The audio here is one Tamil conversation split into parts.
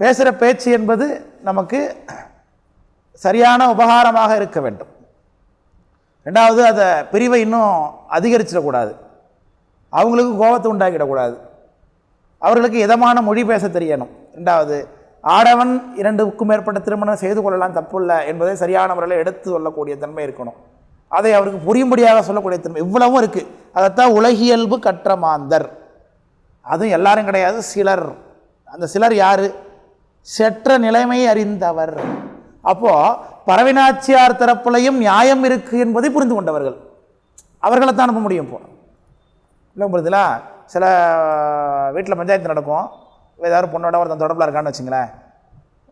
பேசுகிற பேச்சு என்பது நமக்கு சரியான உபகாரமாக இருக்க வேண்டும். ரெண்டாவது அதை பிரிவை இன்னும் அதிகரிச்சிடக்கூடாது. அவங்களுக்கு கோபத்தை உண்டாக்கிடக்கூடாது. அவர்களுக்கு இதமான மொழி பேச தெரியணும். ரெண்டாவது ஆடவன் இரண்டுக்கும் மேற்பட்ட திருமணம் செய்து கொள்ளலாம் தப்பில்லை என்பதை சரியான முறையில் எடுத்து சொல்லக்கூடிய தன்மை இருக்கணும். அதை அவருக்கு புரியும்படியாக சொல்லக்கூடிய தன்மை இவ்வளவும் இருக்குது அதைத்தான் உலகியல்பு கற்ற மாந்தர் அதுவும் எல்லாரும் கிடையாது சிலர். அந்த சிலர் யார்? செற்ற நிலைமை அறிந்தவர். அப்போது பரவினாச்சியார் தரப்புலையும் நியாயம் இருக்குது என்பதை புரிந்து கொண்டவர்கள். அவர்களை தான் அனுப்ப முடியும் இப்போ. இல்லை புரியுதுல சில வீட்டில் பஞ்சாயத்து நடக்கும். ஏதாவது பொண்ணோட ஒருத்தன் தொடர்பில் இருக்கான்னு வச்சுங்களேன்.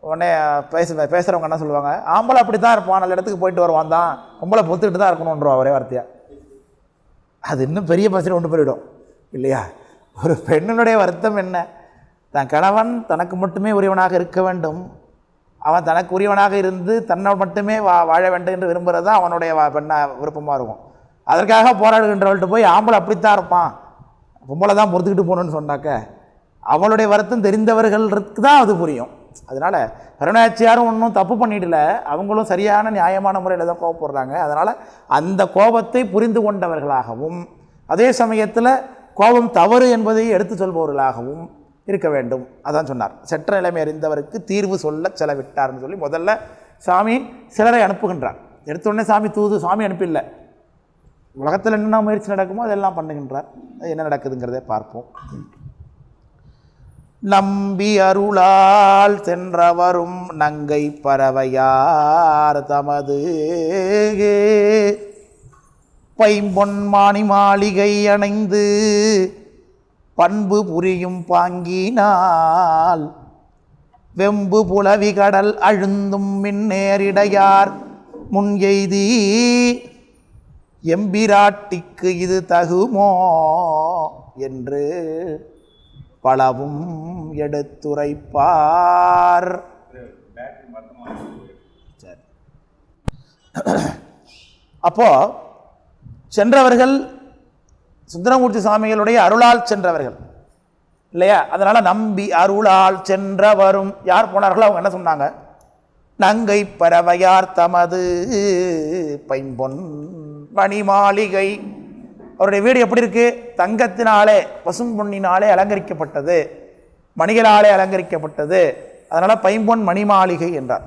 உடனே பேச பேசுகிறவங்க என்ன சொல்லுவாங்க? ஆம்பளை அப்படி தான் இருப்பான். நல்ல இடத்துக்கு போயிட்டு வருவான் தான். பொம்பளை பொத்துக்கிட்டு தான் இருக்கணுன்றோம் ஒரே வார்த்தையாக அது இன்னும் பெரிய பிரச்சனை கொண்டு போயிடும். இல்லையா? ஒரு பெண்ணினுடைய வருத்தம் என்ன? தன் கணவன் தனக்கு மட்டுமே உரியவனாக இருக்க வேண்டும். அவன் தனக்கு உரியவனாக இருந்து தன்னை மட்டுமே வா வாழ வேண்டும் என்று விரும்புகிறது தான் அவனுடைய வா- பெண்ணா விருப்பமாக இருக்கும். அதற்காக போராடுகின்றவள்கிட்ட போய் ஆம்பளை அப்படித்தான் இருப்பான். பொம்பளை தான் பொறுத்துக்கிட்டு போகணுன்னு சொன்னாக்க அவளுடைய வருத்தம் தெரிந்தவர்களுக்கு தான் அது புரியும். அதனால் கருணாச்சியாரும் ஒன்றும் தப்பு பண்ணிடல. அவங்களும் சரியான நியாயமான முறையில் தான் கோவப்படுறாங்க. அதனால் அந்த கோபத்தை புரிந்து கொண்டவர்களாகவும் அதே சமயத்தில் கோபம் தவறு என்பதை எடுத்து சொல்பவர்களாகவும் இருக்க வேண்டும். அதான் சொன்னார். செற்ற நிலைமை அறிந்தவருக்கு தீர்வு சொல்ல செலவிட்டார்னு சொல்லி முதல்ல சாமி சிலரை அனுப்புகின்றார். எடுத்தோடனே சாமி தூது சாமி அனுப்பில்லை. உலகத்தில் என்னென்ன முயற்சி நடக்குமோ அதெல்லாம் பண்ணுகின்றார். என்ன நடக்குதுங்கிறதை பார்ப்போம். நம்பி அருளால் சென்றவரும் நங்கை பறவையார் தமது பைம்பொன் மாணி மாளிகை அணைந்து பண்பு புரியும் பாங்கினால் வெம்பு புலவி கடல் அழுந்தும் மின்னேறிடையார் முன் எய்தி எம்பிராட்டிக்கு இது தகுமோ என்று பலவும் எடுத்துரைப்பார். சரி. அப்போ சென்றவர்கள் சுந்தரமூர்த்தி சுவாமிகளுடைய அருளால் சென்றவர்கள். இல்லையா? அதனால் நம்பி அருளால் சென்றவரும் யார் போனார்களோ அவங்க என்ன சொன்னாங்க? நங்கை பறவையார் தமது பைம்பொன் பனி மாளிகை அவருடைய வீடு எப்படி இருக்கு? தங்கத்தினாலே பசும் பொன்னினாலே அலங்கரிக்கப்பட்டது. மணிகளாலே அலங்கரிக்கப்பட்டது. அதனால் பைம்பொன் மணி மாளிகை என்றார்.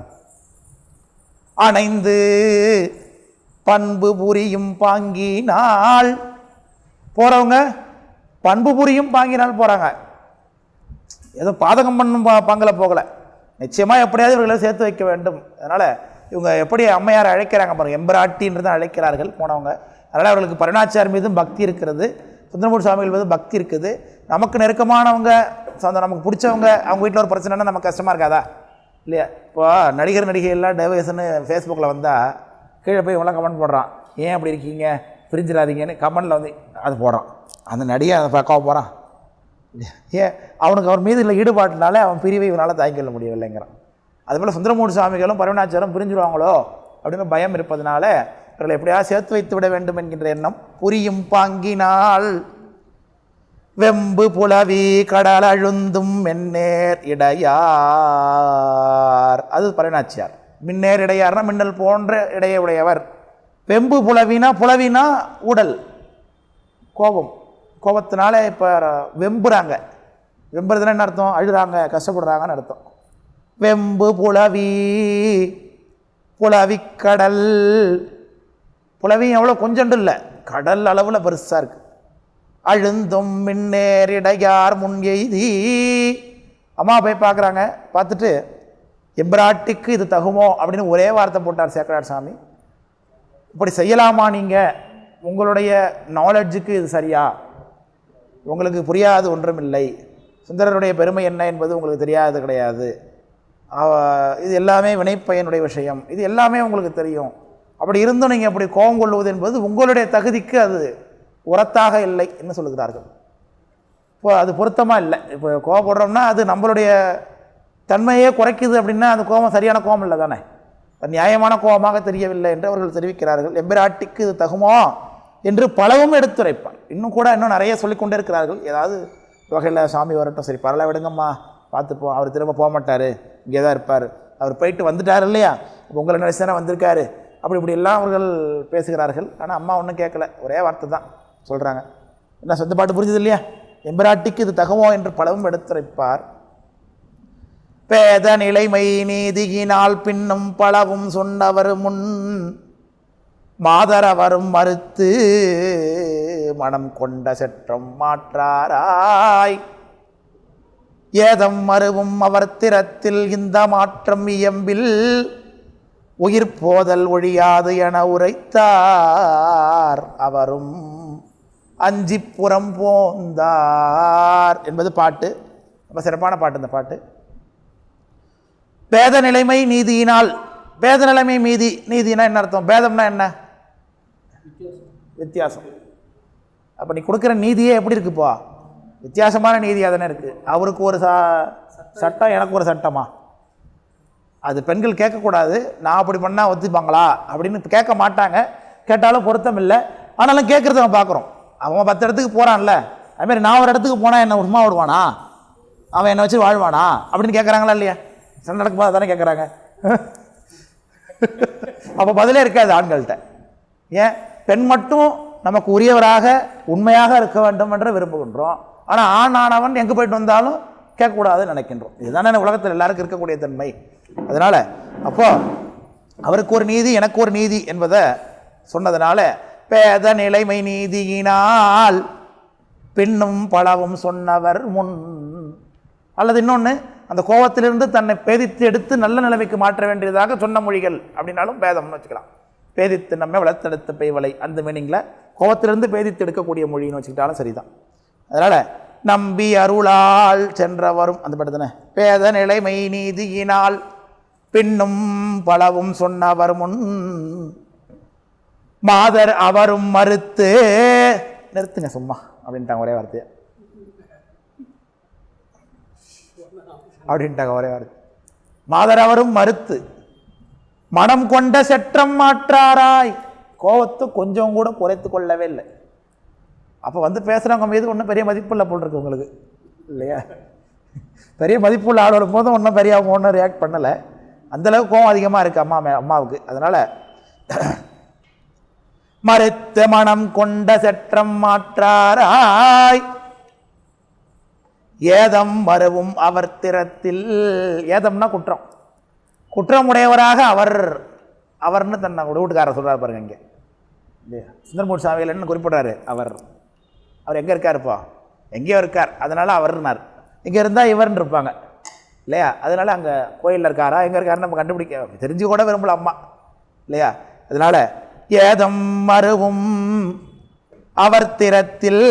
அணைந்து பண்பு புரியும் பாங்கினால் போகிறவங்க பண்பு புரியும் பாங்கினால் போகிறாங்க ஏதோ பாதகம் பண்ணும் பா பாங்கில் போகலை. நிச்சயமாக எப்படியாவது இவர்களை சேர்த்து வைக்க வேண்டும். அதனால் இவங்க எப்படி அம்மையார் அழைக்கிறாங்க பாருங்க. எம்பராட்டின்றது அழைக்கிறார்கள் போனவங்க. அதனால் அவர்களுக்கு பரிணாச்சார் மீதும் பக்தி இருக்கிறது. சுந்தரமூர் சுவாமிகள் மீதும் பக்தி இருக்குது. நமக்கு நெருக்கமானவங்க சொந்த நமக்கு பிடிச்சவங்க அவங்க வீட்டில் ஒரு பிரச்சனைனா நமக்கு கஷ்டமாக இருக்காதா? இல்லையா? இப்போ நடிகர் நடிகை எல்லாம் டெவர்ஸ்னு ஃபேஸ்புக்கில் வந்தால் கீழே போய் இவங்களாம் கமெண்ட் போடுறான். ஏன் அப்படி இருக்கீங்க? பிரிஞ்சிடாதீங்கன்னு கமெண்டில் வந்து அது போகிறான். அந்த நடிகை அதை பார்க்க போகிறான். ஏன்? அவனுக்கு அவன் மீது இல்லை ஈடுபாட்டினால அவன் பிரிவை இவனால் தாங்கிக் கொள்ள முடியவில்லைங்கிறான். அதுபோல் சுந்தரமூர்த்தி சுவாமிகளும் பரவனாச்சாரம் பிரிஞ்சிருவாங்களோ அப்படின்னு பயம் இருப்பதனால இவர்களை எப்படியாவது சேர்த்து வைத்து விட வேண்டும் என்கின்ற எண்ணம் புரியும் பாங்கினால். வெம்பு புலவி கடல் அழுந்தும் மென்னேர் இடையார். அது பரவனாச்சியார் மின்னேர் இடையார்னா மின்னல் போன்ற இடையை உடையவர். வெம்பு புலவினா புலவினா உடல். கோபம். கோபத்தினால இப்போ வெம்புறாங்க. வெம்புறதுனா என்ன அர்த்தம்? அழுகிறாங்க கஷ்டப்படுறாங்கன்னு அர்த்தம். வெம்பு புலவி புலவிக்கடல் புலவி எவ்வளோ கொஞ்சண்டு இல்லை. கடல் அளவில் பெருசாக இருக்குது அழுந்தும் மின்னேறிடையார் முன் எய்தி. அம்மா போய் பார்க்குறாங்க பார்த்துட்டு எம்பிராட்டிக்கு இது தகுமோ? அப்படின்னு ஒரே வார்த்தை போட்டார் சேக்கரார் சாமி. இப்படி செய்யலாமா நீங்கள் உங்களுடைய நாலெட்ஜுக்கு இது சரியா? உங்களுக்கு புரியாது ஒன்றுமில்லை. சுந்தரருடைய பெருமை என்ன என்பது உங்களுக்கு தெரியாது கிடையாது. இது எல்லாமே வினைப்பயனுடைய விஷயம். இது எல்லாமே உங்களுக்கு தெரியும். அப்படி இருந்தும் நீங்கள் அப்படி கோபம் கொள்வது என்பது உங்களுடைய தகுதிக்கு அது உரத்தாக இல்லை என்று சொல்லுகிறார்கள். இப்போ அது பொருத்தமாக இல்லை. இப்போ கோவப்படுறோம்னா அது நம்மளுடைய தன்மையே குறைக்குது அப்படின்னா அந்த கோபம் சரியான கோபம் இல்லை தானே? நியாயமான கோபமாக தெரியவில்லை என்று அவர்கள் தெரிவிக்கிறார்கள். எம்பிராட்டிக்கு இது தகுமோ? என்று பலவும் எடுத்துரைப்பார். இன்னும் கூட இன்னும் நிறைய சொல்லிக்கொண்டே இருக்கிறார்கள் ஏதாவது வகையில் சாமி வரட்டும். சரி பரவாயில்ல விடுங்கம்மா. பார்த்துப்போம் அவர் திரும்ப போக மாட்டார். இங்கே தான் இருப்பார். அவர் போயிட்டு வந்துட்டார் இல்லையா? உங்களை நினைச்சு தானே வந்திருக்காரு. அப்படி இப்படி எல்லாம் அவர்கள் பேசுகிறார்கள். ஆனால் அம்மா ஒன்றும் கேட்கல. ஒரே வார்த்தை தான் சொல்கிறாங்க என்ன சொந்த பாட்டு புரிஞ்சது இல்லையா? எம்பிராட்டிக்கு இது தகுமோ? என்று பலவும் எடுத்துரைப்பார். பேத நிலைமை நீதியினால் பின்னும் பலவும் சொன்னவர் முன் மாதரவரும் மறுத்து மனம் கொண்ட செற்றம் மாற்றாராய். ஏதம் மறுவும் அவர் திறத்தில் இந்த மாற்றம் இயம்பில் உயிர் போதல் ஒழியாது என உரைத்தார் அவரும். அஞ்சிப்புறம் போந்தார் என்பது பாட்டு. ரொம்ப சிறப்பான பாட்டு இந்த பாட்டு. பேத நிலைமை நீதியினால் பேத நிலைமை மீதி நீதினா என்ன அர்த்தம்? பேதம்னா என்ன? வித்தியாசம். அப்போ நீ கொடுக்குற நீதியே எப்படி இருக்குப்பா வித்தியாசமான நீதியாக தானே இருக்குது அவருக்கு ஒரு சா சட்டம் எனக்கு ஒரு சட்டமா? அது பெண்கள் கேட்கக்கூடாது. நான் அப்படி பண்ணால் ஒத்துப்பாங்களா? அப்படின்னு கேட்க மாட்டாங்க. கேட்டாலும் பொருத்தம் இல்லை. ஆனாலும் கேட்குறத நம்ம பார்க்குறோம். அவன் பத்து இடத்துக்கு போகிறான்ல அதுமாரி நான் ஒரு இடத்துக்கு போனால் என்ன உண்மா விடுவானா அவன் என்னை வச்சு வாழ்வானா? அப்படின்னு கேட்குறாங்களா இல்லையா? சண்டை நடக்கும்போது தானே கேட்குறாங்க அப்போ பதிலே இருக்காது ஆண்கள்கிட்ட. ஏன்? பெண் மட்டும் நமக்கு உரியவராக உண்மையாக இருக்க வேண்டும் என்று விரும்புகின்றோம். ஆனால் ஆண் ஆனவன் எங்கே போயிட்டு வந்தாலும் கேட்கக்கூடாதுன்னு நினைக்கின்றோம். இதுதானே உலகத்தில் எல்லாருக்கும் இருக்கக்கூடிய தன்மை. அதனால் அப்போ அவருக்கு ஒரு நீதி எனக்கு ஒரு நீதி என்பதை சொன்னதுனால பேத நிலைமை நீதியினால் பின்னும் பலவும் சொன்னவர் முன். அல்லது இன்னொன்று அந்த கோபத்திலிருந்து தன்னை பேதித்து எடுத்து நல்ல நிலைமைக்கு மாற்ற வேண்டியதாக சொன்ன மொழிகள் அப்படின்னாலும் பேதம்னு வச்சுக்கலாம். பேதித்து நம்மை வளர்த்தெடுத்த பெய்வலை அந்த மீனிங்கில் கோபத்திலிருந்து பேதித்து எடுக்கக்கூடிய மொழின்னு வச்சுக்கிட்டாலும் சரிதான். அதனால் நம்பி அருளால் சென்றவரும் அந்த படத்தானே பேத நிலைமை நீதியினால் பின்னும் பலவும் சொன்னவர் முன். மாதர் அவரும் மறுத்து நிறுத்துங்க சும்மா அப்படின்ட்டாங்க ஒரே வார்த்தையை. அப்படின்ட்டாங்க ஒரே வார்த்தை. மாதரவரும் மறுத்து மனம் கொண்ட செற்றம் மாற்றாராய். கோவத்தை கொஞ்சம் கூட குறைத்து கொள்ளவே இல்லை. அப்போ வந்து பேசுகிறவங்க மீது ஒன்றும் பெரிய மதிப்பு இல்லை போல் இருக்கு உங்களுக்கு. இல்லையா? பெரிய மதிப்புள்ள ஆள் வரும்போது ஒன்றும் பெரிய அவங்க ஒன்றும் ரியாக்ட் பண்ணலை. அந்தளவுக்கு கோவம் அதிகமாக இருக்குது அம்மா அம்மாவுக்கு. அதனால் மறுத்த மனம் கொண்ட செற்றம் மாற்றாராய். ஏதம் வரவும் அவர் திறத்தில். ஏதம்னா குற்றம். குற்றமுடையவராக அவர் அவர்னு தன்னை வீட்டுக்காரர் சொல்கிறார் பாருங்க இங்கே. இல்லையா சுந்தரமூர்த்தி சாமிகள் குறிப்பிட்றாரு அவர். அவர் எங்கே இருக்காருப்பா எங்கேயோ இருக்கார். அதனால் அவர்னார். இங்கே இருந்தால் இவர்னு இருப்பாங்க. இல்லையா? அதனால் அங்கே கோயிலில் இருக்காரா? எங்கே இருக்காருன்னு நம்ம கண்டுபிடிக்க தெரிஞ்சு கூட விரும்பல அம்மா. இல்லையா? அதனால் ஏதம் மருவும் அவர் திறத்தில்.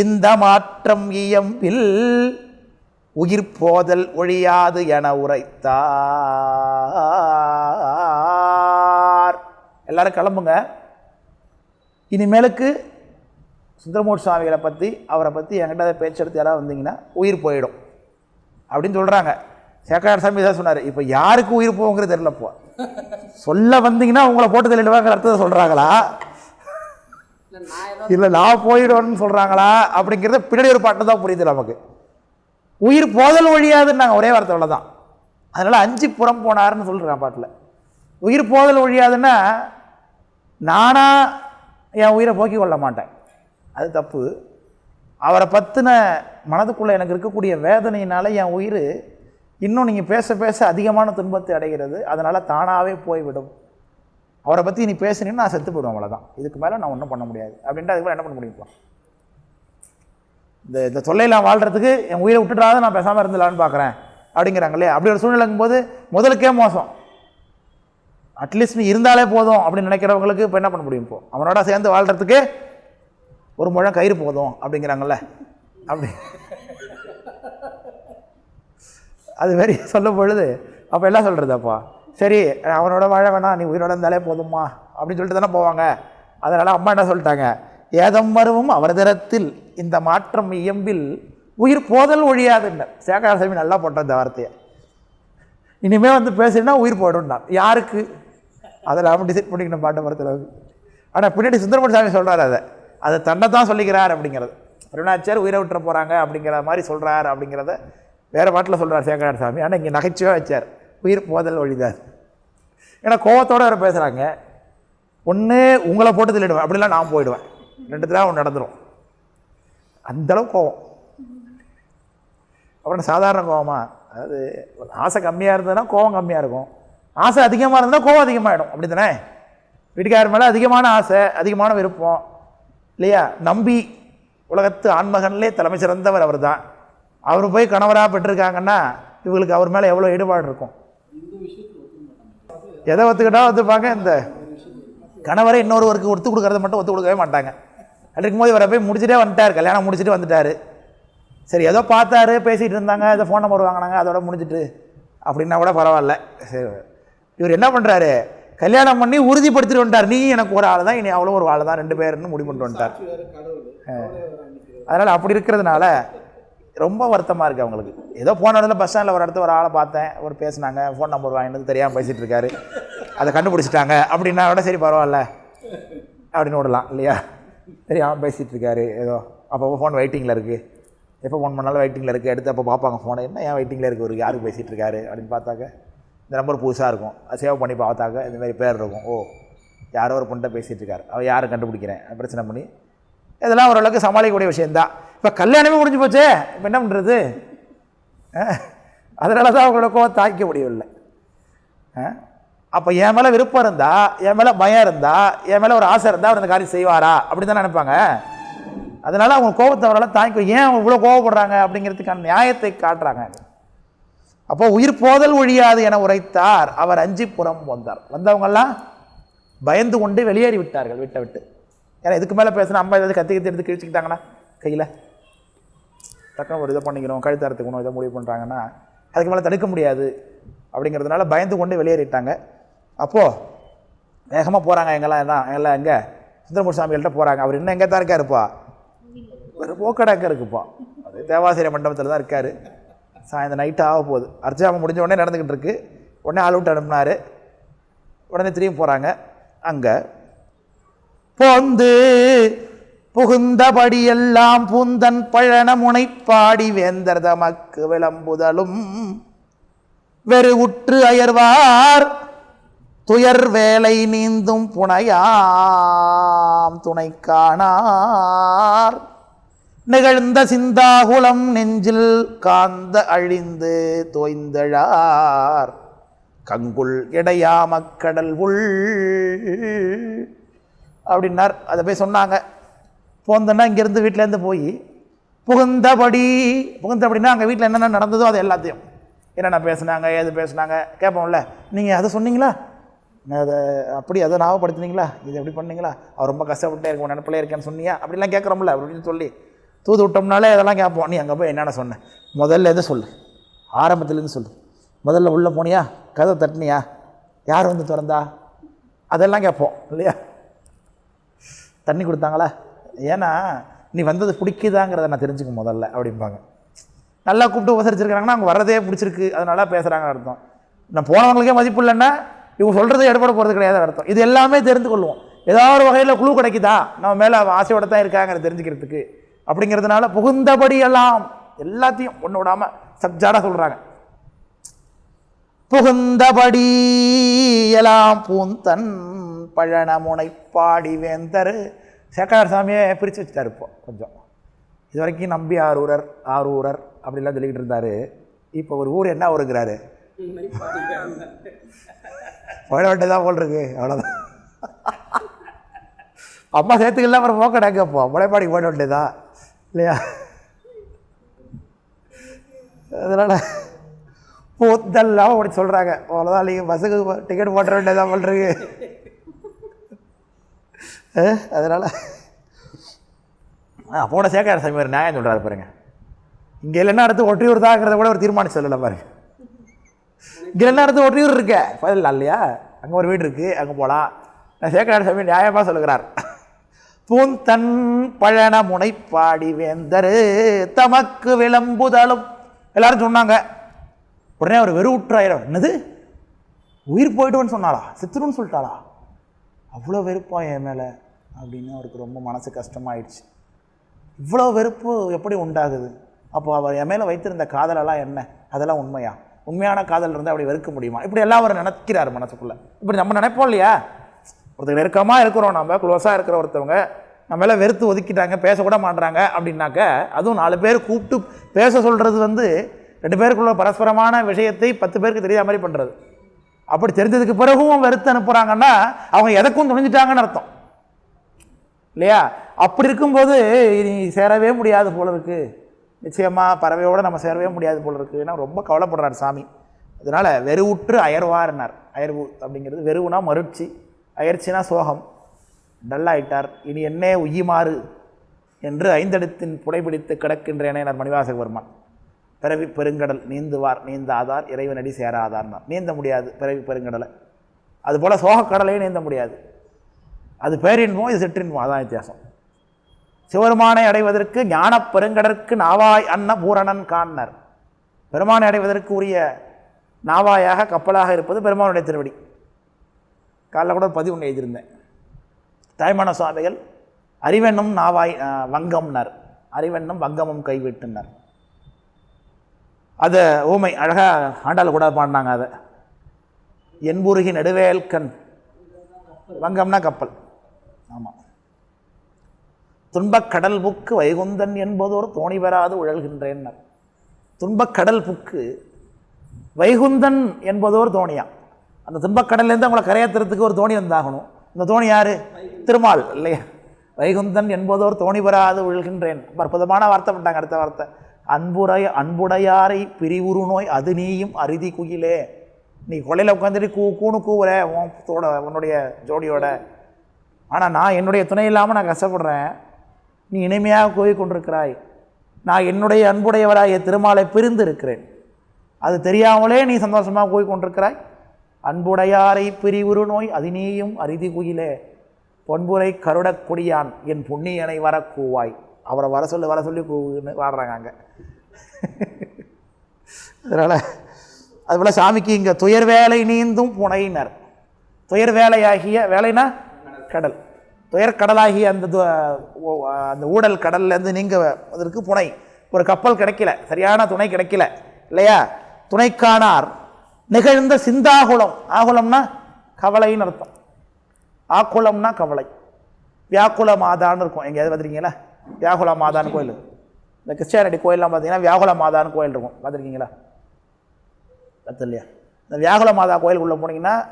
இந்த மாற்றம் இயம்பில் உயிர் போதல் ஒழியாது என உரைத்தார். எல்லாரும் கிளம்புங்க. இனிமேலுக்கு சுந்தரமூர்த்தி சுவாமிகளை பற்றி அவரை பற்றி என்கிட்ட அதை பேச்செடுத்து யாராவது வந்தீங்கன்னா உயிர் போயிடும் அப்படின்னு சொல்கிறாங்க சேக்கரார் சாமி தான் சொன்னார். இப்போ யாருக்கு உயிர் போகுங்கிறது தெரியலப்போ. சொல்ல வந்தீங்கன்னா உங்களை போட்டு தெளிவாங்கிற அர்த்தத்தை சொல்கிறாங்களா இல்லை நான் போயிடுவேன்னு சொல்கிறாங்களா அப்படிங்கிறத பின்னாடி ஒரு பாட்டு தான் புரியுது நமக்கு. உயிர் போதல் ஒழியாதுன்னு நாங்கள் ஒரே வார்த்தை தான் அதனால் அஞ்சு புறம் போனாருன்னு சொல்கிறேன் பாட்டில். உயிர் போதல் ஒழியாதுன்னா நானாக என் உயிரை போக்கிக் கொள்ள மாட்டேன். அது தப்பு. அவரை பற்றின மனதுக்குள்ளே எனக்கு இருக்கக்கூடிய வேதனையினால் என் உயிர் இன்னும் நீங்கள் பேச பேச அதிகமான துன்பத்தை அடைகிறது. அதனால் தானாகவே போய்விடும். அவரை பற்றி நீ பேசுனீங்கன்னா நான் செத்து போயிடுவேன் அவ்வளோதான் இதுக்கு மேலே நான் ஒன்றும் பண்ண முடியாது. அப்படின்ட்டு அதுக்கு என்ன பண்ண முடியும் இப்போ? இந்த இந்த தொல்லையெல்லாம் வாழ்கிறதுக்கு என் உயிரை விட்டுட்டாத நான் பேசாமல் இருந்துடலான்னு பார்க்குறேன் அப்படிங்கிறாங்களே. அப்படி ஒரு சூழ்நிலைக்கும் போது முதலுக்கே மோசம். அட்லீஸ்ட் நீ இருந்தாலே போதும் அப்படின்னு நினைக்கிறவங்களுக்கு இப்போ என்ன பண்ண முடியும் இப்போ? அவனோட சேர்ந்து வாழ்கிறதுக்கு ஒரு முழம் கயிறு போதும் அப்படிங்கிறாங்கல்ல. அப்படி. அது மாதிரி சொல்லும் பொழுது அப்போ என்ன சொல்கிறது அப்பா சரி அவனோட வாழ வேணாம் நீ உயிரோட இருந்தாலே போதுமா அப்படின்னு சொல்லிட்டு தானே போவாங்க. அதனால் அம்மா என்ன சொல்லிட்டாங்க? ஏதம் மருவும் அவர்தரத்தில் இந்த மாற்றம் இயம்பில் உயிர் போதல் ஒழியாதுன்னு. சேகராசாமி நல்லா போட்டான் இந்த வார்த்தையை. இனிமேல் வந்து பேசுனா உயிர் போயிடும்னா யாருக்கு? அதில் அவன் டிசைட் பண்ணிக்கணும் பாட்டு மரத்தில் ஆனால் பின்னாடி சுந்தரமன் சாமி சொல்கிறார் அதை. அதை தன்னை தான் சொல்லிக்கிறார் அப்படிங்கிறது. அருணாச்சார் உயிரை விட்டுற போகிறாங்க அப்படிங்கிற மாதிரி சொல்கிறார் அப்படிங்கிறத வேறு பாட்டில் சொல்கிறார் சேகரார் சாமி. ஆனால் இங்கே நகைச்சுவாக வச்சார். உயிர் போதல் வழிதார் ஏன்னா கோவத்தோடு வேறு பேசுகிறாங்க ஒன்று உங்களை போட்டு தள்ளிடுவேன். அப்படிலாம் நான் போயிடுவேன். ரெண்டு தடவை ஒன்று நடந்துடும் அந்தளவு கோவம். அப்புறம் சாதாரண கோவமா? அதாவது ஆசை கம்மியாக இருந்ததுன்னா கோவம் கம்மியாக இருக்கும். ஆசை அதிகமாக இருந்தால் கோவம் அதிகமாகிடும் அப்படி தானே வீட்டுக்காரர் மேலே அதிகமான ஆசை அதிகமான விருப்பம் இல்லையா? நம்பி உலகத்து ஆண்மகன்லே தலைமை சிறந்தவர் அவர் தான் அவர் போய் கணவராக பெற்றிருக்காங்கன்னா இவங்களுக்கு அவர் மேலே எவ்வளோ ஈடுபாடு இருக்கும்? எதை ஒத்துக்கிட்டா ஒத்துப்பாங்க? இந்த கணவரை இன்னொருவருக்கு ஒத்து கொடுக்கறத மட்டும் ஒத்து கொடுக்கவே மாட்டாங்க. அப்படி இருக்கும்போது இவரை போய் முடிச்சுட்டே வந்துட்டார். கல்யாணம் முடிச்சுட்டு வந்துட்டார். சரி ஏதோ பார்த்தாரு பேசிகிட்டு இருந்தாங்க ஏதோ ஃபோன் நம்பர் வாங்கினாங்க அதோட முடிஞ்சிட்டு அப்படின்னா கூட பரவாயில்ல. சரி இவர் என்ன பண்ணுறாரு கல்யாணம் பண்ணி உறுதிப்படுத்திட்டு வந்துட்டார். நீ எனக்கு ஒரு ஆள் தான் இனி அவ்வளோ ஒரு ஆள் தான் ரெண்டு பேருன்னு முடிவு பண்ணிட்டு வந்துட்டார். அதனால் அப்படி இருக்கிறதுனால ரொம்ப வருத்தமாக இருக்குது அவங்களுக்கு. ஏதோ போன இடத்துல பஸ் ஸ்டாண்டில் ஒரு இடத்துல ஒரு ஆளை பார்த்தேன். ஒரு பேசுனாங்க. ஃபோன் நம்பர் வாங்கினது தெரியாமல் பேசிகிட்டு இருக்காரு. அதை கண்டுபிடிச்சிட்டாங்க. அப்படின்னா விட சரி பரவாயில்ல. அப்படின்னு விடலாம். இல்லையா? தெரியாமல் பேசிகிட்டு இருக்காரு. ஏதோ அப்பப்போ ஃபோன் வெயிட்டிங்கில் இருக்குது எப்போ ஃபோன் பண்ணாலும் வெயிட்டிங்கில் இருக்குது எடுத்து அப்போ பார்ப்பாங்க ஃபோனை என்ன ஏன் வெயிட்டிங்கில் இருக்குது ஒரு யாருக்கு பேசிகிட்டு இருக்காரு? அப்படின்னு பார்த்தாக்க இந்த நம்பர் புதுசாக இருக்கும். அது சேவ் பண்ணி பார்த்தாக்க இந்த மாதிரி பேர் இருக்கும். ஓ யாரோ ஒரு பொண்ணை பேசிகிட்டு இருக்காரு. அவள் யாரை கண்டுபிடிக்கிறேன்? பிரச்சனை பண்ணி. இதெல்லாம் ஓரளவுக்கு சமாளிக்கக்கூடிய விஷயந்தான் இப்போ கல்யாணமே முடிஞ்சு போச்சே. இப்போ என்ன பண்ணுறது அதனால தான் அவங்களோட கோவம் தாய்க்க முடியவில்லை. அப்போ என் மேலே விருப்பம் இருந்தால் என் மேலே பயம் இருந்தால் என் மேலே ஒரு ஆசை இருந்தால் அவர் அந்த காரியம் செய்வாரா? அப்படின்னு தான் நினைப்பாங்க. அதனால் அவங்க கோபத்தை அவரால் தாங்கிக்க ஏன் அவங்க இவ்வளோ கோவப்படுறாங்க அப்படிங்கிறதுக்கான நியாயத்தை காட்டுறாங்க. அப்போ உயிர் போதல் ஒழியாது என உரைத்தார். அவர் அஞ்சு புறம் வந்தார். வந்தவங்கெல்லாம் பயந்து கொண்டு வெளியேறி விட்டார்கள் விட்டை விட்டு ஏன்னா இதுக்கு மேலே பேசினா அம்மா ஏதாவது கத்தி கத்தி எடுத்து கிழிச்சிக்கிட்டாங்கன்னா கையில். டக்குனு ஒரு இதை பண்ணிக்கிறோம் கழுத்தாரத்துக்கு இதை முடிவு பண்ணுறாங்கன்னா அதுக்கு மேலே தடுக்க முடியாது. அப்படிங்கிறதுனால பயந்து கொண்டு வெளியேறிட்டாங்க. அப்போது வேகமாக போகிறாங்க எங்கெல்லாம் என்ன எல்லாம் எங்கே? சுந்தரமூர் சாமிகள்கிட்ட போகிறாங்க அவர் இன்னும் எங்கே தான் இருக்காருப்பா? ஒரு போக்கடாக்க இருக்குப்பா. அது தேவாசிரிய மண்டபத்தில் தான் இருக்கார். சாயந்தரம் நைட்டு ஆக போகுது. அர்ச்சகாமம் முடிஞ்ச உடனே நடந்துக்கிட்டு இருக்கு. உடனே ஆள் விட்டு அனுப்புனார். உடனே திரும்பி போகிறாங்க அங்கே போந்து புகுந்தபடியெல்லாம் பூந்தன் பழன முனைப்பாடி வேந்தர் தமக்கு விளம்புதலும். வெறு உற்று அயர்வார் துயர் வேலை நீந்தும் புனையாம் துணை காணார் நிகழ்ந்த சிந்தாகுலம் நெஞ்சில் காந்த அழிந்து தோய்ந்தழார். கங்குள் இடையாமக்கடல் உள். அப்படின்னார். அதை போய் சொன்னாங்க. போந்தன்னா இங்கேருந்து வீட்டிலேருந்து போய் புகுந்தபடி புகுந்தபடினா அங்கே வீட்டில் என்னென்ன நடந்ததோ அது எல்லாத்தையும். என்னென்ன பேசுனாங்க ஏது பேசுனாங்க கேட்போம்ல. நீங்கள் அதை சொன்னீங்களா? அதை அப்படி அதை ஞாபகப்படுத்துனீங்களா? இது எப்படி பண்ணீங்களா? அவர் ரொம்ப கஷ்டப்பட்டே இருக்கும் நினப்பிலே இருக்கேன்னு சொன்னியா? அப்படிலாம் கேட்குறோம்ல அப்படின்னு சொல்லி தூது விட்டோம்னாலே அதெல்லாம் கேட்போம். நீ அங்கே போய் என்னென்ன சொன்ன? முதல்ல எதை சொல்லு. ஆரம்பத்துலேருந்து சொல்லு. முதல்ல உள்ளே போனியா? கதை தட்டினியா? யார் வந்து திறந்தா? அதெல்லாம் கேட்போம் இல்லையா? தண்ணி கொடுத்தாங்களா? ஏன்னா நீ வந்தது பிடிக்குதாங்கிறத நான் தெரிஞ்சுக்க முதல்ல அப்படிம்பாங்க. நல்லா கூப்பிட்டு உபசரிச்சிருக்கிறாங்கன்னா அவங்க வர்றதே பிடிச்சிருக்கு அதனால பேசுகிறாங்கன்னு அர்த்தம். நான் போனவங்களுக்கே மதிப்பு இல்லைன்னா இவங்க சொல்கிறது எடுபட போகிறது கிடையாது அர்த்தம். இது எல்லாமே தெரிந்து கொள்வோம். ஏதாவது ஒரு வகையில் குழு கிடைக்குதா? நம்ம மேலே ஆசையோட தான் இருக்காங்கிறத தெரிஞ்சுக்கிறதுக்கு. அப்படிங்கிறதுனால புகுந்தபடியெல்லாம் எல்லாத்தையும் ஒன்று விடாமல் சப்ஜாடாக சொல்கிறாங்க புகுந்தபடி எல்லாம் பூந்தன் பழன முனைப்பாடி வேந்தர் சேக்கரார் சாமியை பிரித்து வச்சுட்டார் இப்போ கொஞ்சம். இது வரைக்கும் நம்பி ஆரூரர் ஆரூரர் அப்படிலாம் சொல்லிக்கிட்டு இருந்தார். இப்போ ஒரு ஊர் என்ன ஊருங்கிறாரு? போயிட தான் போல் இருக்கு அவ்வளோதான் அம்மா சேர்த்துக்கல அப்புறம் போக்க கேட்போம் முளைப்பாடிக்கு போயிட வேண்டியதா இல்லையா? அதனால் பூத்தெல்லாம் அப்படி சொல்கிறாங்க அவ்வளோதான் நீங்கள் பஸ்ஸுக்கு டிக்கெட் போட்ட வேண்டியதான் போல் அதனால். போன சேகர சாமி ஒரு நியாயம் சொல்கிறாரு பாருங்க. இங்கே இல்லைன்னா அடுத்து ஒற்றியூர் தாங்கிறத கூட ஒரு தீர்மானம் சொல்லலை பாருங்க. இங்கே இல்லைன்னா அடுத்து ஒற்றியூர் இருக்க. பதில் இல்லையா? அங்கே ஒரு வீடு இருக்குது அங்கே போகலாம் நான் சேகர சாமி நியாயமாக சொல்லுகிறார். பூந்தன் பழன முனைப்பாடி வேந்தர் தமக்கு விளம்புதலும். எல்லாரும் சொன்னாங்க. உடனே அவர் வெறுவுற்றாயிரம். என்னது? உயிர் போயிடுவோன்னு சொன்னாளா? சித்துருன்னு சொல்லிட்டாளா? அவ்வளோ வெறுப்பா என் மேலே. அப்படின்னு அவருக்கு ரொம்ப மனசு கஷ்டமாயிடுச்சு. இவ்வளோ வெறுப்பு எப்படி உண்டாகுது? அப்போ அவர் என் மேலே வைத்திருந்த காதலெல்லாம் என்ன? அதெல்லாம் உண்மையா? உண்மையான காதல் இருந்தால் அப்படி வெறுக்க முடியுமா? இப்படி எல்லாம் அவர் நினைக்கிறார் மனசுக்குள்ளே. இப்படி நம்ம நினைப்போம் இல்லையா? ஒருத்தர் நெருக்கமாக இருக்கிறோம் நம்ம க்ளோஸாக இருக்கிற ஒருத்தவங்க நம்ம எல்லாம் வெறுத்து ஒதுக்கிட்டாங்க பேசக்கூட மாட்டுறாங்க அப்படின்னாக்க அதுவும் நாலு பேர் கூப்பிட்டு பேச சொல்கிறது வந்து ரெண்டு பேருக்குள்ள பரஸ்பரமான விஷயத்தை பத்து பேருக்கு தெரியாத மாதிரி பண்ணுறது அப்படி தெரிஞ்சதுக்கு பிறகும் வெறுத்து அனுப்புகிறாங்கன்னா அவங்க எதற்கும் துணிஞ்சிட்டாங்கன்னு அர்த்தம். இல்லையா? அப்படி இருக்கும்போது இனி சேரவே முடியாது போல இருக்கு. நிச்சயமாக பறவையோடு நம்ம சேரவே முடியாது போல இருக்குன்னா ரொம்ப கவலைப்படுறார் சாமி. அதனால் வெறுவுற்று அயர்வார்னார். அயர்வு அப்படிங்கிறது வெறுவுனா மறுச்சி அயர்ச்சினா சோகம். டல்லாயிட்டார். இனி என்னே உய்யுமாறு என்று ஐந்தடத்தின் புடைபிடித்து கிடக்கின்றேனர் மணிவாசகவர்மன் பிறவி பெருங்கடல் நீந்துவார் நீந்தாதார் இறைவனடி சேராதார்னார். நீந்த முடியாது பிறவி பெருங்கடலை. அதுபோல் சோகக்கடலையும் நீந்த முடியாது. அது பேரின்மோ இது சிற்றின்மோ அதான் வித்தியாசம். சிவருமானை அடைவதற்கு ஞானப் பெருங்கடற்கு நாவாய் அன்ன பூரணன் காண்ணர் பெருமானை அடைவதற்கு உரிய நாவாயாக கப்பலாக இருப்பது பெருமானுடைய திருவடி. காலைல கூட பதிவு ஒன்று எழுதியிருந்தேன். தாய்மான சுவாமிகள் அறிவெண்ணும் நாவாய் வங்கம்னர். அறிவெண்ணும் வங்கமும் கைவிட்டுனர். அதை ஊமை அழகாக ஆண்டால் கூட பாடினாங்க அதை. என்புருகி நெடுவேல்கண் வங்கம்னா கப்பல். ஆமாம் துன்பக்கடல் புக்கு வைகுந்தன் என்பதோர் தோணி பெறாது உழல்கின்றேன்னர். துன்பக்கடல் புக்கு வைகுந்தன் என்பதோர் தோணியா? அந்த துன்பக்கடல்லேருந்து அவங்கள கரையேற்றுறதுக்கு ஒரு தோணி வந்தாகணும். இந்த தோணி யார்? திருமால் இல்லையா? வைகுந்தன் என்பதோர் தோணி பெறாது உழல்கின்றேன். அற்புதமான வார்த்தை பண்ணிட்டாங்க அடுத்த வார்த்தை. அன்புடைய அன்புடையாரை பிரிவுரு நோய் அது நீயும் அருதி குயிலே. நீ கொலையில் உட்காந்துட்டு கூ கூணு கூவுற உன் தோட உன்னுடைய ஜோடியோட. ஆனால் நான் என்னுடைய துணை இல்லாமல் நான் கஷ்டப்படுறேன். நீ இனிமையாக கூவி கொண்டிருக்கிறாய். நான் என்னுடைய அன்புடையவராகிய திருமாலை பிரிந்து இருக்கிறேன் அது தெரியாமலே நீ சந்தோஷமாக கூவி கொண்டிருக்கிறாய். அன்புடையாரை பிரிவுரு நோய் அதினேயும் அரிதி குயிலே. பொன்புரை கருடக்குடியான் என் புண்ணியனை வர கூவாய் அவரை வர சொல்லி வர சொல்லி கூவுன்னு வாடுறாங்க அங்கே. அதனால் அதுபோல் சாமிக்கு இங்கே துயர் வேலை நீந்தும் புனையினர். துயர் வேலையாகிய வேலைனா கடல். துயர் கடலாகி அந்த து- அந்த ஊடல் கடல்லேருந்து நீங்க அதற்கு புனை. ஒரு கப்பல் கிடைக்கல. சரியான துணை கிடைக்கல. இல்லையா? துணைக்கானார் நிகழ்ந்த சிந்தாகுளம். ஆகுளம்னா கவலைன்னு அர்த்தம். ஆக்குளம்னா கவலை. வியாக்குல மாதான்னு இருக்கும். எங்கேயாவது பார்த்துருக்கீங்களா? வியாகுல மாதான்னு கோயில். இந்த கிறிஸ்டியானிட்டி கோயிலெலாம் பார்த்தீங்கன்னா வியாகுல மாதான்னு கோயில் இருக்கும். பார்த்துருக்கீங்களா? பார்த்து இல்லையா? இந்த வியாகுல மாதா கோயிலுக்குள்ளே போனீங்கன்னா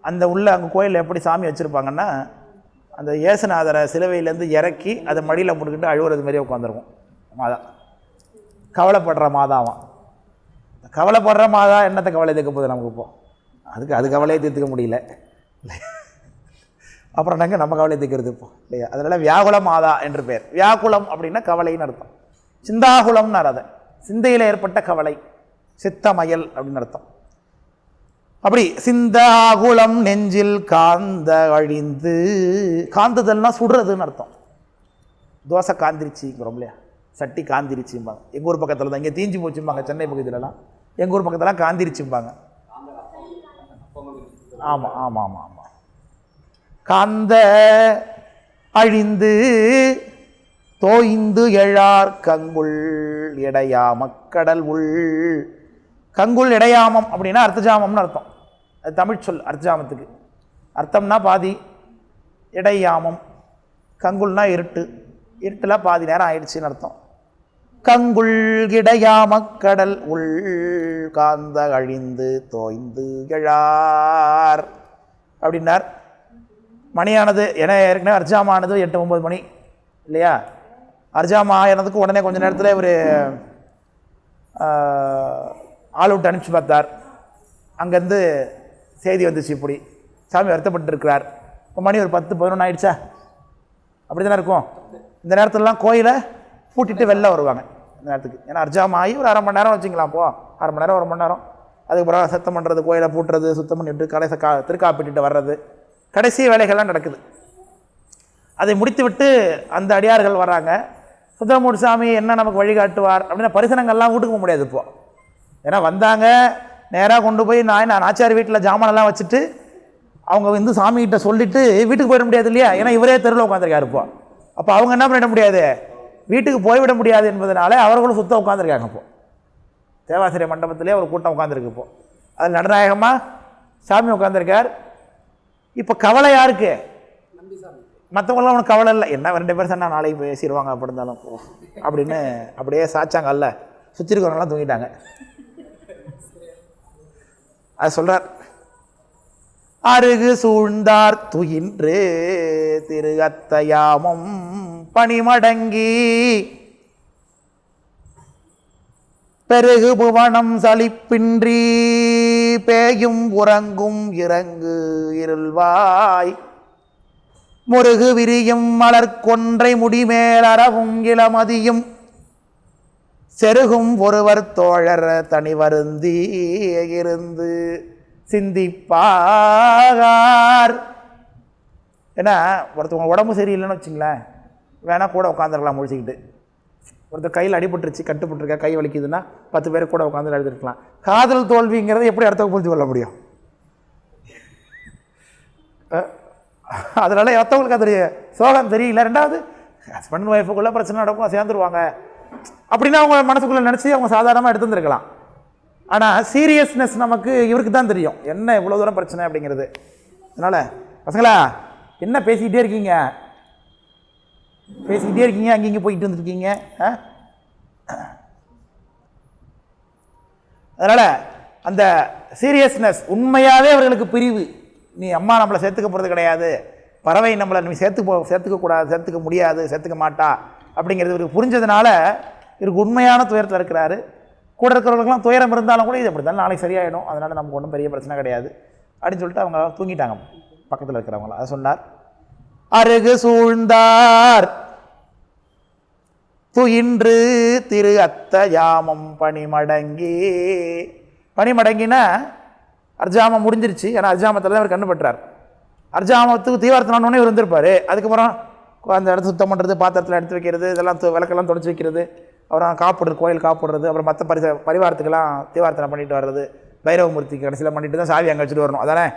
அந்த உள்ள அங்கே கோயிலில் எப்படி சாமி வச்சுருப்பாங்கன்னா அந்த ஏசுநாதரை சிலுவையிலேருந்து இறக்கி அதை மடியில் போட்டுக்கிட்டு அழுவுறது மாதிரியே உட்காந்துருக்கும் மாதா. கவலைப்படுற மாதாவான் கவலைப்படுற மாதா என்னத்தை கவலை தீர்க்க போகுது நமக்கு இப்போ? அதுக்கு அது கவலையை தீர்த்துக்க முடியல. அப்புறம் நாங்கள் நம்ம கவலை தீர்க்கிறது இப்போ? இல்லையா? அதனால் வியாகுல மாதா என்று பெயர் வியாகுலம் அப்படின்னா கவலைன்னு அர்த்தம். சிந்தாகுலம்னு அதை சிந்தையில் ஏற்பட்ட கவலை. சித்தமயல் அப்படின்னு அர்த்தம். அப்படி சிந்தாகுலம் நெஞ்சில் காந்த அழிந்து காந்ததெல்லாம் சுடுறதுன்னு அர்த்தம். தோசை காந்திருச்சுங்கிறோம் இல்லையா? சட்டி காந்திருச்சும்பாங்க. எங்கள் ஊர் பக்கத்தில் தான் இங்கே தீஞ்சு போச்சும்பாங்க சென்னை பக்கத்துலலாம் எங்கள் ஊர் பக்கத்துலலாம் காந்திருச்சும்பாங்க. ஆமாம் ஆமாம் ஆமாம் ஆமாம் காந்த அழிந்து தோய்ந்து எழார் கங்குள் இடையாமக்கடல் உள். கங்குள் இடையாமம் அப்படின்னா அர்த்தஜாமம்னு அர்த்தம். அது தமிழ் சொல் அர்த்தஜாமத்துக்கு அர்த்தம்னா பாதி இடையாமம் கங்குல்னா இருட்டு. இருட்டில் பாதி நேரம் ஆயிடுச்சுன்னு அர்த்தம். கங்குள் இடையாமக்கடல் உள் காந்த அழிந்து தோய்ந்து எழார். அப்படின்னார். மணியானது ஏன்னா ஏற்கனவே அர்ஜாமானது எட்டு ஒம்பது மணி இல்லையா? அர்ஜாமா ஆனதுக்கு உடனே கொஞ்ச நேரத்தில் இவர் ஆள் விட்டு அனுப்பிச்சு பார்த்தார். அங்கேருந்து செய்தி வந்துச்சு இப்படி. சாமி வருத்தப்பட்டுருக்கிறார். இப்போ மணி ஒரு பத்து பதினொன்று ஆயிடுச்சா? அப்படி தானே இருக்கும். இந்த நேரத்துலலாம் கோயிலை பூட்டிட்டு வெளில வருவாங்க. இந்த நேரத்துக்கு. ஏன்னா அர்ஜாம் ஆகி ஒரு அரை மணி நேரம் வச்சுக்கலாம் போ. அரை மணி நேரம் ஒரு மணி நேரம். அதுக்கப்புறம் சத்தம் பண்ணுறது கோயிலை பூட்டுறது சுத்தம் பண்ணிவிட்டு கடைசி கா திருக்காப்பிட்டு வர்றது. கடைசி வேலைகள்லாம் நடக்குது. அதை முடித்துவிட்டு அந்த அடியார்கள் வராங்க சுந்தரமூர்த்தி சாமி என்ன நமக்கு வழிகாட்டுவார்? அப்படின்னா பரிசனங்கள்லாம் வீட்டுக்கு போக முடியாது இப்போது ஏன்னா வந்தாங்க நேராக கொண்டு போய் நான் நான் ஆச்சாரி வீட்டில் ஜாமானெல்லாம் வச்சுட்டு அவங்க வந்து சாமிகிட்ட சொல்லிவிட்டு வீட்டுக்கு போயிட முடியாது இல்லையா? ஏன்னா இவரே தெருவில் உட்காந்துருக்காரு இப்போ. அப்போ அவங்க என்ன பண்ணிட முடியாது? வீட்டுக்கு போய்விட முடியாது என்பதனால அவர்களும் சுத்தம் உட்காந்துருக்காங்க இப்போ. தேவாசிரிய மண்டபத்திலே ஒரு கூட்டம் உட்காந்துருக்கு இப்போ. அதில் நடநாயகமாக சாமி உட்காந்துருக்கார் இப்போ கவலை யாருக்கு? மற்றவங்களாம் அவனுக்கு கவலை இல்லை. என்ன ரெண்டு பேர் சொன்னால் நாளைக்கு பேசிடுவாங்க அப்படி இருந்தாலும். போ அப்படின்னு அப்படியே சாச்சாங்கல்ல. சுற்றி இருக்கிறவங்களாம் தூங்கிட்டாங்க. அது சொல்றார். அருகு சூழ்ந்தார் துயின்று திரு அத்தையாமும் பணிமடங்கி. பெருகு புவனம் சலிப்பின்றி பேயும் உறங்கும் இறங்கு இருள்வாய். முருகு விரியும் மலர்கொன்றை முடிமேல் அறவும் இளமதியும் செருகும் ஒருவர் தோழர் தனி வருந்தி இருந்து சிந்திப்பாகார். ஏன்னா ஒருத்தவங்க உடம்பு சரியில்லைன்னு வச்சுங்களேன் வேணால் கூட உட்காந்துருக்கலாம் முழிச்சிக்கிட்டு. ஒருத்தர் கையில் அடிபட்டுருச்சு கட்டுப்பட்டுருக்கா கை வலிக்குதுன்னா பத்து பேர் கூட உட்காந்து எழுதிருக்கலாம். காதல் தோல்விங்கிறத எப்படி அடுத்தவங்க புரிஞ்சு கொள்ள முடியும்? அதனால் அதனால மற்றவங்களுக்கு அது சோகம் தெரியல. ரெண்டாவது ஹஸ்பண்ட் ஒய்ஃபுக்குள்ளே பிரச்சனை நடக்கும் சேர்ந்துருவாங்க. அப்படின்னா அவங்க மனசுக்குள்ளே நினச்சி அவங்க சாதாரணமாக எடுத்துருந்துருக்கலாம். ஆனால் சீரியஸ்னஸ் நமக்கு இவருக்கு தான் தெரியும். என்ன இவ்வளோ தூரம் பிரச்சனை அப்படிங்கிறது. அதனால் பசங்களா என்ன பேசிக்கிட்டே இருக்கீங்க? பேசிக்கிட்டே இருக்கீங்க அங்கே இங்கே போயிட்டு வந்துருக்கீங்க ஆ? அதனால் அந்த சீரியஸ்னஸ் உண்மையாகவே அவர்களுக்கு பிரிவு. நீ அம்மா நம்மளை சேர்த்துக்க போகிறது கிடையாது. பறவை நம்மளை நீ சேர்த்து போ சேர்த்துக்க கூடாது சேர்த்துக்க முடியாது சேர்த்துக்க மாட்டா. அப்படிங்கிறது இவருக்கு புரிஞ்சதுனால இவருக்கு உண்மையான துயரத்தில் இருக்கிறாரு. கூட இருக்கிறவங்களுக்குலாம் துயரம் இருந்தாலும் கூட இது அப்படி தான். நாளைக்கு சரியாயிடும். அதனால் நமக்கு ஒன்றும் பெரிய பிரச்சனை கிடையாது. அப்படின்னு சொல்லிட்டு அவங்க தூங்கிட்டாங்க. பக்கத்தில் இருக்கிறவங்கள அதை சொன்னார். அருகு சூழ்ந்தார். துயின்று திரு அத்த யாமம் பனிமடங்கி. பனிமடங்கினா அர்ஜாமம் முடிஞ்சிருச்சு. ஏன்னா அர்ஜாமத்தில் தான் அவர் கண்ணு அர்ஜாமத்துக்கு தீவார்த்தனோடனே இவர் வந்திருப்பார். அதுக்கப்புறம் அந்த இடத்த சுத்தம் பண்ணுறது பாத்திரத்தில் எடுத்து வைக்கிறது இதெல்லாம் து- விளக்கெல்லாம் தொடச்சி வைக்கிறது. அப்புறம் காப்பிடுறது கோயில் காப்பிடுறது அப்புறம் மற்ற பரிச பரிவாரத்துக்கெல்லாம் தீவார்த்தனை பண்ணிட்டு வர்றது. பைரவமூர்த்திக்கு கடைசியில் பண்ணிட்டு தான் சாவி அங்கே வச்சுட்டு வரணும். அதானே?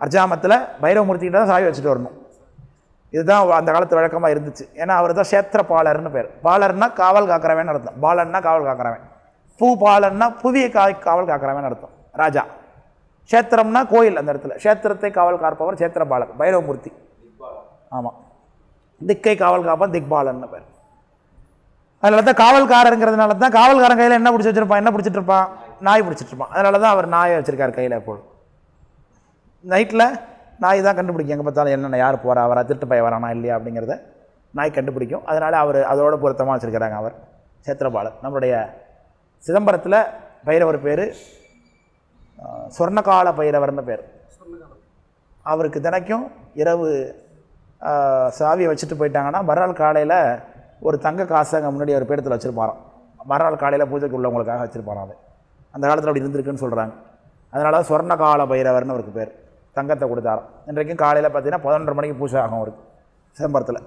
அர்ஜாமத்தில் பைரவமூர்த்திக்கிட்ட தான் சாவி வச்சுட்டு வரணும். இதுதான் அந்த காலத்து வழக்கமாக இருந்துச்சு. ஏன்னா அவர் தான் சேத்திரபாலர்னு பேர். பாலர்னா காவல் காக்கிறவன் அர்த்தம். பாலன்னா காவல் காக்கிறவன். பூ பாலன்னா புவியை கா காவல் காக்கிறவன் அர்த்தம். ராஜா. க்ஷேத்திரம்னா கோயில் அந்த இடத்துல. க்ஷேத்திரத்தை காவல் காப்பவர் சேத்திரபாலர் பைரவமூர்த்தி. ஆமாம் திக்கை காவல் காப்பான் திக்பாலன்னு பேர். அதனால தான் காவல்காரருங்கிறதுனால தான் காவல்காரன் கையில் என்ன பிடிச்சி வச்சிருப்பான் என்ன பிடிச்சிட்டு இருப்பான்? நாய் பிடிச்சிட்டு இருப்பான். அதனால தான் அவர் நாயை வச்சிருக்கார் கையில் எப்போதும். நைட்டில் நாய் தான் கண்டுபிடிக்கும். எங்கே பார்த்தாலும் என்னென்ன யார் போகிறா வரா திருட்டு பைய வரானா இல்லையா அப்படிங்கிறத நாய் கண்டுபிடிக்கும். அதனால் அவர் அதோட பொருத்தமாக வச்சுருக்கிறாங்க அவர். சேத்திரபாலர் நம்மளுடைய சிதம்பரத்தில் பைரவர் பேர் சொர்ணகால பைரவர்னு பேர். அவருக்கு தினைக்கும் இரவு சாவியை வச்சுட்டு போயிட்டாங்கன்னா மறுநாள் காலையில் ஒரு தங்க காசை அங்கே முன்னாடி ஒரு பேடத்தில் வச்சுருப்பாராம். மறுநாள் காலையில் பூஜைக்கு உள்ளவங்களுக்காக வச்சுருப்பாராம் அது. அந்த காலத்தில் அப்படி இருந்திருக்குன்னு சொல்கிறாங்க அதனால தான் சொர்ணகால பைரவர்னு அவருக்கு பேர். தங்கத்தை கொடுத்தாராம். இன்றைக்கும் காலையில் பார்த்தீங்கன்னா பதினொன்றரை மணிக்கு பூஜை ஆகும் அவருக்கு சிதம்பரத்தில்.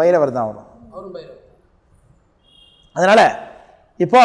பைரவர் தான் வரும் அதனால் இப்போ